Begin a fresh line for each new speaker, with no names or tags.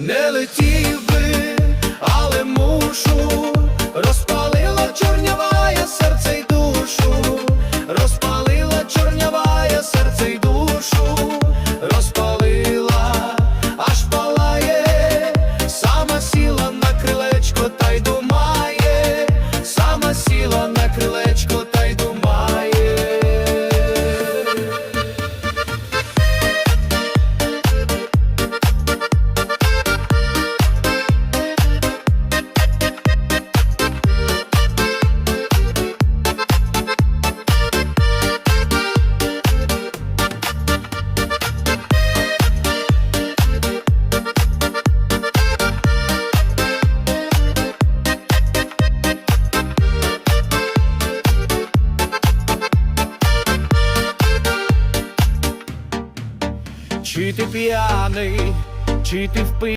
не летів би, але мушу, розпалила чорнявая серце й душу, розпалила чорнявая серце й душу, розпалила, аж палає, сама сіла на крилечко та й думає, сама сіла на крилечко та Чи ти п'яний, чи ти впив?